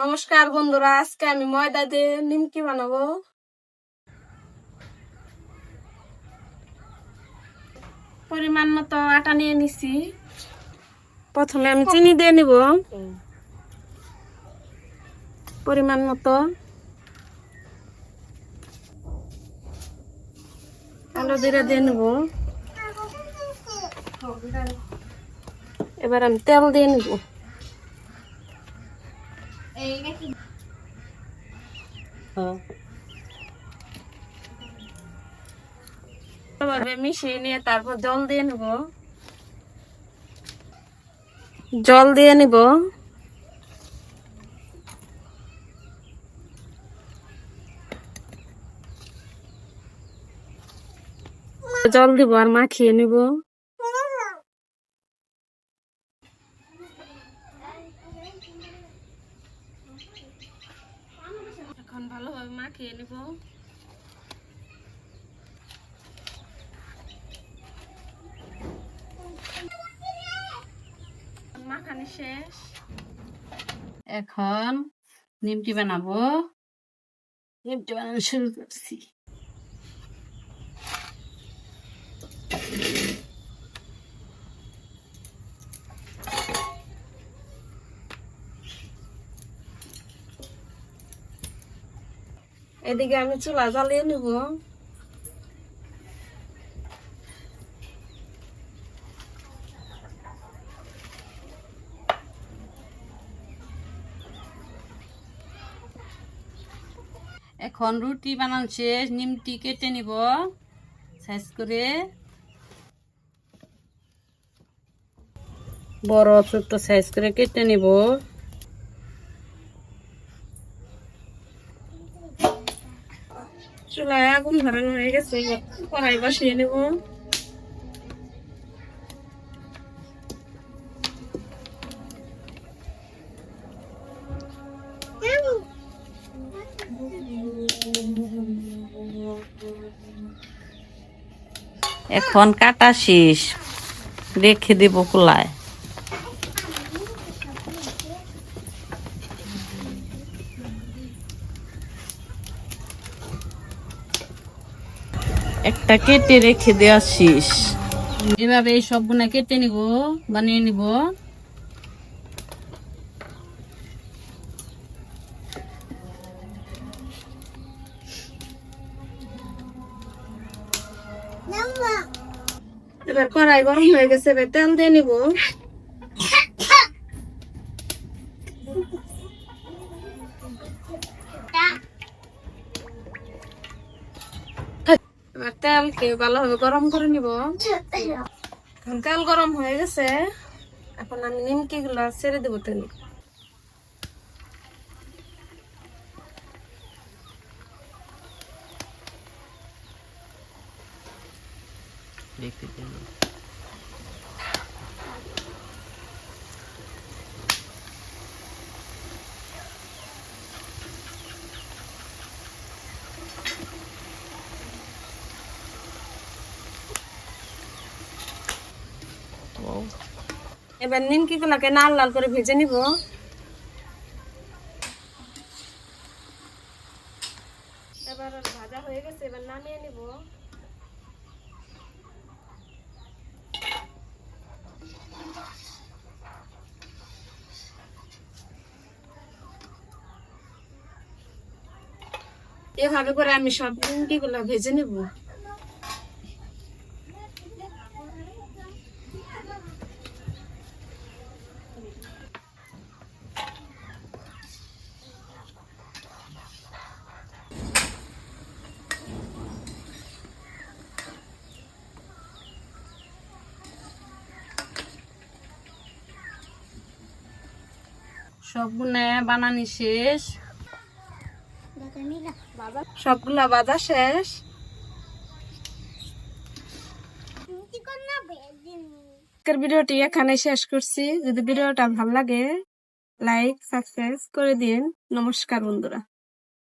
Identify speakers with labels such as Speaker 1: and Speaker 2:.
Speaker 1: নমস্কার বন্ধুরা, আজকে আমি ময়দা দিয়ে নিমকি বানাবো। পরিমাণ মতো আটা নিয়ে নিছি। প্রথমে আমি চিনি দিয়ে নিব। পরিমাণ মতো। আলু দিয়ে নেব। এবার আমি তেল দিয়ে নিব। নিয়ে জল দিয়ে জল দিয়ে নিব। জল দিব আর মাখিয়ে নিব এখন ভালোভাবে মাখিয়ে নিব। মাখানি শেষ।
Speaker 2: এখন নিমটি বানাবো। নিমটি বানানো শুরু করছি।
Speaker 1: এদিকে আমি চুলা জ্বালিয়ে নিব।
Speaker 2: এখন রুটি বানানো নিমটি কেটে নিব সাইজ করে। বড় ছোট সাইজ করে কেটে নিব।
Speaker 1: চুলায় আগুন ধরানো হয়ে গেছে কড়াই বসিয়ে নেব।
Speaker 2: এখন কাটা শেষ। রেখে দেব কুলায়। একটা কেটে রেখে দেওয়া শেষ। এভাবে এই সবগুলা কেটে নিব, বানিয়ে নিব।
Speaker 1: এবার কড়াই গরম হয়ে গেছে, এবার তেল দিয়ে নিব। এবার ভালো ভালোভাবে গরম করে নিব। এখন তেল গরম হয়ে গেছে। এখন আমি নিমকি গুলা ছেড়ে দেবো তেল। এবার নিমকি গুলাকে লাল লাল করে ভেজে নিব। এবার ভাজা হয়ে গেছে, এবার নামিয়ে নিব। এভাবে করে আমি সব নিমকি গুলা ভেজে নিব।
Speaker 2: সবগুলা বানানি শেষ।
Speaker 1: সবগুলা বাজা শেষ। আজকের ভিডিওটি এখানে শেষ করছি। যদি ভিডিওটা ভালো লাগে লাইক সাবস্ক্রাইব করে দিন। নমস্কার বন্ধুরা।